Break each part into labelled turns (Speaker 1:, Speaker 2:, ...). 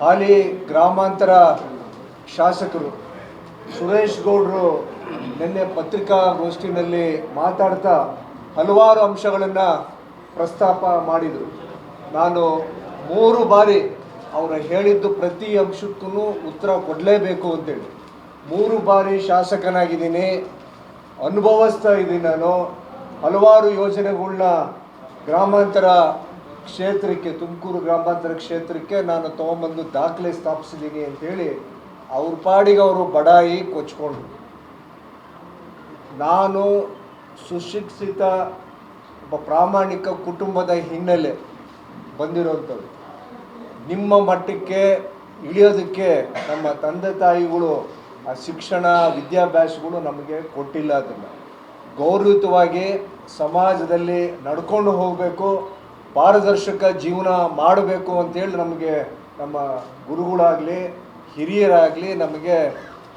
Speaker 1: ಹಾಲಿ ಗ್ರಾಮಾಂತರ ಶಾಸಕರು ಸುರೇಶ್ ಗೌಡರು ನಿನ್ನೆ ಪತ್ರಿಕಾಗೋಷ್ಠಿನಲ್ಲಿ ಮಾತಾಡ್ತಾ ಹಲವಾರು ಅಂಶಗಳನ್ನು ಪ್ರಸ್ತಾಪ ಮಾಡಿದರು. ನಾನು ಮೂರು ಬಾರಿ ಅವರು ಹೇಳಿದ್ದು ಪ್ರತಿ ಅಂಶಕ್ಕೂ ಉತ್ತರ ಕೊಡಲೇಬೇಕು ಅಂತೇಳಿ. ಮೂರು ಬಾರಿ ಶಾಸಕನಾಗಿದ್ದೀನಿ ಅನುಭವಿಸ್ತಾ ಇದ್ದೀನಿ ನಾನು. ಹಲವಾರು ಯೋಜನೆಗಳನ್ನ ಗ್ರಾಮಾಂತರ ಕ್ಷೇತ್ರಕ್ಕೆ, ತುಮಕೂರು ಗ್ರಾಮಾಂತರ ಕ್ಷೇತ್ರಕ್ಕೆ ನಾನು ತೊಗೊಂಬಂದು ದಾಖಲೆ ಸ್ಥಾಪಿಸಿದ್ದೀನಿ ಅಂತೇಳಿ ಅವ್ರ ಪಾಡಿಗೆ ಅವರು ಬಡಾಯಿ ಕೊಚ್ಕೊಂಡ್ರು. ನಾನು ಸುಶಿಕ್ಷಿತ ಒಬ್ಬ ಪ್ರಾಮಾಣಿಕ ಕುಟುಂಬದ ಹಿನ್ನೆಲೆ ಬಂದಿರೋಂಥದ್ದು ನಿಮ್ಮ ಮಟ್ಟಕ್ಕೆ ಇಳಿಯೋದಕ್ಕೆ ನಮ್ಮ ತಂದೆ ತಾಯಿಗಳು ಆ ಶಿಕ್ಷಣ, ವಿದ್ಯಾಭ್ಯಾಸಗಳು ನಮಗೆ ಕೊಟ್ಟಿಲ್ಲ ಅದನ್ನು. ಗೌರವಯುತವಾಗಿ ಸಮಾಜದಲ್ಲಿ ನಡ್ಕೊಂಡು ಹೋಗಬೇಕು. ಪಾರದರ್ಶಕ ಜೀವನ ಮಾಡಬೇಕು ಅಂತೇಳಿ ನಮಗೆ ನಮ್ಮ ಗುರುಗಳಾಗಲಿ, ಹಿರಿಯರಾಗಲಿ ನಮಗೆ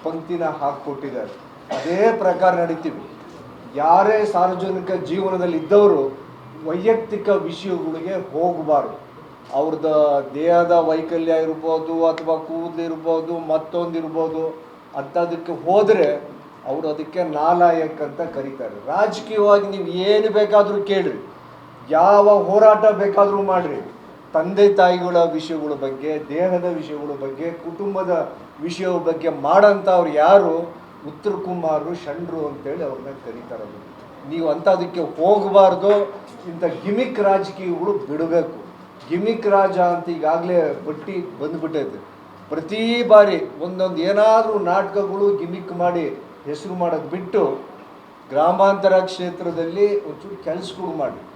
Speaker 1: ಪಂಕ್ತಿನ ಹಾಕಿಕೊಟ್ಟಿದ್ದಾರೆ. ಅದೇ ಪ್ರಕಾರ ನಡೀತೀವಿ. ಯಾರೇ ಸಾರ್ವಜನಿಕ ಜೀವನದಲ್ಲಿ ಇದ್ದವರು ವೈಯಕ್ತಿಕ ವಿಷಯಗಳಿಗೆ ಹೋಗಬಾರ್ದು. ಅವ್ರದ್ದು ದೇಹದ ವೈಕಲ್ಯ ಇರ್ಬೋದು ಅಥವಾ ಕೂದಲು ಇರ್ಬೋದು ಮತ್ತೊಂದು ಇರ್ಬೋದು ಅಂಥದಕ್ಕೆ ಹೋದರೆ ಅವರು ಅದಕ್ಕೆ ನಾಲಾಯಕ್ ಅಂತ ಕರೀತಾರೆ. ರಾಜಕೀಯವಾಗಿ ನೀವು ಏನು ಬೇಕಾದರೂ ಕೇಳ್ರಿ ಯಾವ ಹೋರಾಟ ಬೇಕಾದರೂ ಮಾಡಿರಿ. ತಂದೆ ತಾಯಿಗಳ ವಿಷಯಗಳ ಬಗ್ಗೆ, ದೇಹದ ವಿಷಯಗಳ ಬಗ್ಗೆ, ಕುಟುಂಬದ ವಿಷಯಗಳ ಬಗ್ಗೆ ಮಾಡೋಂಥವ್ರು ಯಾರು? ಉತ್ತರ ಕುಮಾರರು ಷಂಡ್ರು ಅಂತೇಳಿ ಅವ್ರನ್ನ ಕರೀತಾರದು ನೀವು ಅಂಥದಕ್ಕೆ ಹೋಗಬಾರ್ದು. ಇಂಥ ಗಿಮಿಕ್ ರಾಜಕೀಯಗಳು ಬಿಡಬೇಕು. ಗಿಮಿಕ್ ರಾಜ ಅಂತ ಈಗಾಗಲೇ ಬಟ್ಟಿ ಬಂದ್ಬಿಟ್ಟೈತೆ. ಪ್ರತಿ ಬಾರಿ ಒಂದೊಂದು ಏನಾದರೂ ನಾಟಕಗಳು ಗಿಮಿಕ್ ಮಾಡಿ ಹೆಸರು ಮಾಡೋದು ಬಿಟ್ಟು ಗ್ರಾಮಾಂತರ ಕ್ಷೇತ್ರದಲ್ಲಿ ಒಂಚೂರು ಕೆಲಸಗಳು ಮಾಡಿ.